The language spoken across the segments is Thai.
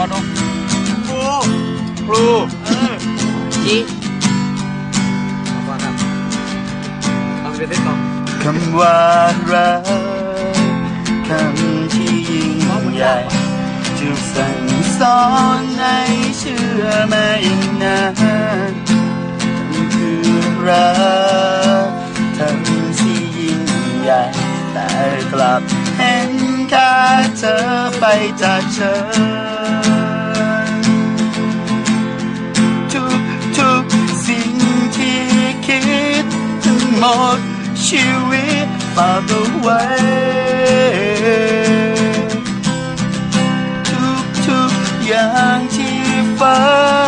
พอดครูครูจีขอบคุณครับทำเป็นเส้นก่อคำว่ารักคำที่ยิ่งใหญ่ถูกสั่งสอนให้เชื่อมาอีกนานมันคือรัก เธอไปจากฉันทุกทุกสิ่งที่คิดทั้งหมดชีวิตฝากเอาไว้ทุกทุกอย่างที่ฝัน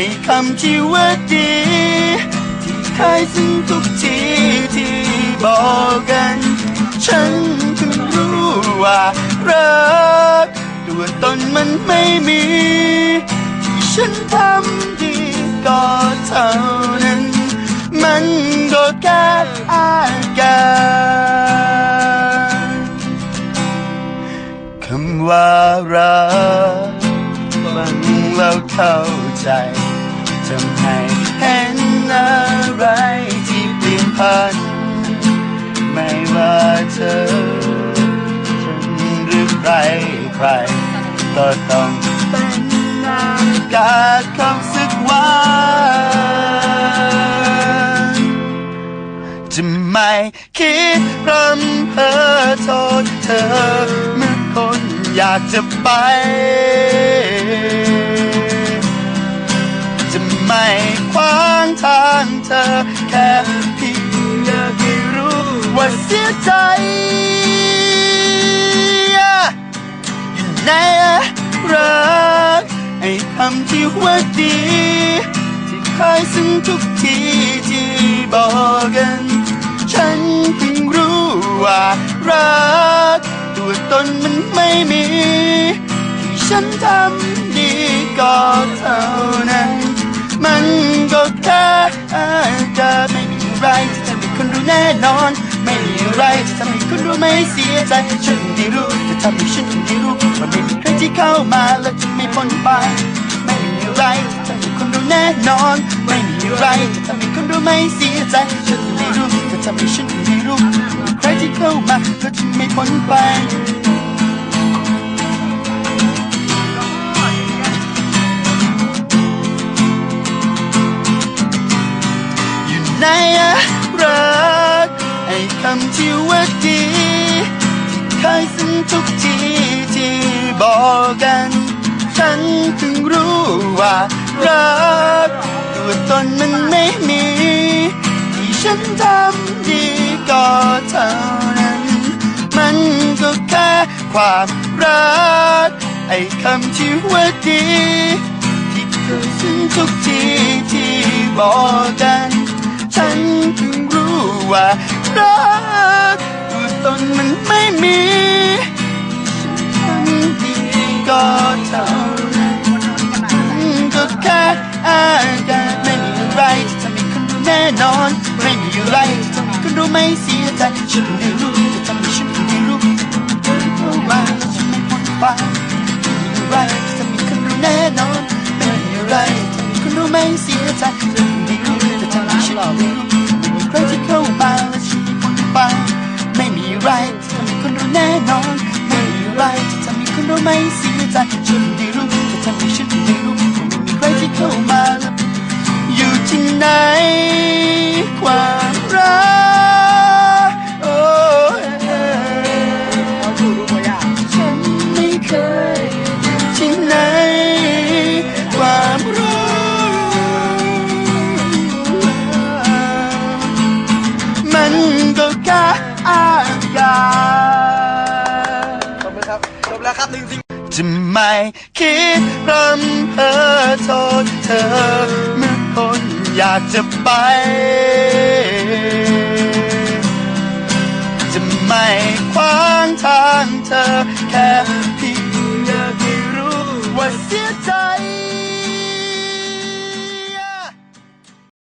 ไอ้คำที่ว่าดี ที่เคยซึ่งทุกทีที่บอกกัน ฉันเพิ่งรู้ว่ารัก ตัวตนมันไม่มี ที่ฉันทำดีก็เท่านั้น มันก็แค่อาการคำว่ารักฟังแล้วเข้าใจ ทำให้เห็นอะไรที่เปลี่ยนพันไม่ว่าเธอฉันหรือใครใคร ก็ต้องเป็นอากาศของสักวันจะไม่คิดรำเพ้อโทษเธอเมื่อคนอยากจะไป ทางเธอ แค่เพียงให้รู้ว่าเสียใจอยู่ในรักไอ้คำที่ว่าดี ที่เคยซึ่งทุกทีที่บอกกัน ฉันเพิ่งรู้ว่ารัก ตัวตนมันไม่มี ที่ฉันทำดีก็เท่านั้น มัน น่นอน ไม่มีอะไรจะทำให้คุณรู้ไม่เสียใจ ฉันได้รู้จะทำให้ฉันได้รู้ว่าไม่มีใครที่เข้ามาแล้วจะไม่พ้นไป ไม่มีอะไรจะทำให้คุณรู้แน่นอน ไม่มีอะไรจะทำให้คุณรู้ไม่เสียใจ ฉันได้รู้จะทำให้ฉันได้รู้ว่าไม่มีใครที่เข้ามาแล้วจะไม่พ้นไปำที่ว่าดีที่เคยซึ่งทุกทีที่บอกกัน ฉันเพิ่งรู้ว่ารักตัวตนมันไม่มี ที่ฉันทำดีก็เท่านั้น มันก็แค่ความรัก ไอ้คำที่ว่าดีที่เคยซึ่งทุกทีที่บอกกัน ฉันเพิ่งรู้ว่า ตนมันไม่มีฉันดีก็เท่านั้นมันก็แค่อาการไม่มีอะไรที่ทำให้คุณรู้แน่นอน ไม่มีอะไรที่ทำให้คุณรู้ไม่เสียใจฉันได้รู้จะทำให้ฉันได้รู้เข้ามาแล้วฉันไม่พ้นไปไม่มีอะไรที่ทำให้คุณรู้แน่นอนไม่มีอะไรที่ทำให้คุณรู้ไม่เสียใจ ครับจบแล้วครับหนึ่งสิ่งจะไม่คิดรำเพ้อโทษเธอเมื่อคนอยากจะไป จะไม่ขวางทางเธอแค่เพียงอยากให้รู้ว่าเสียใจ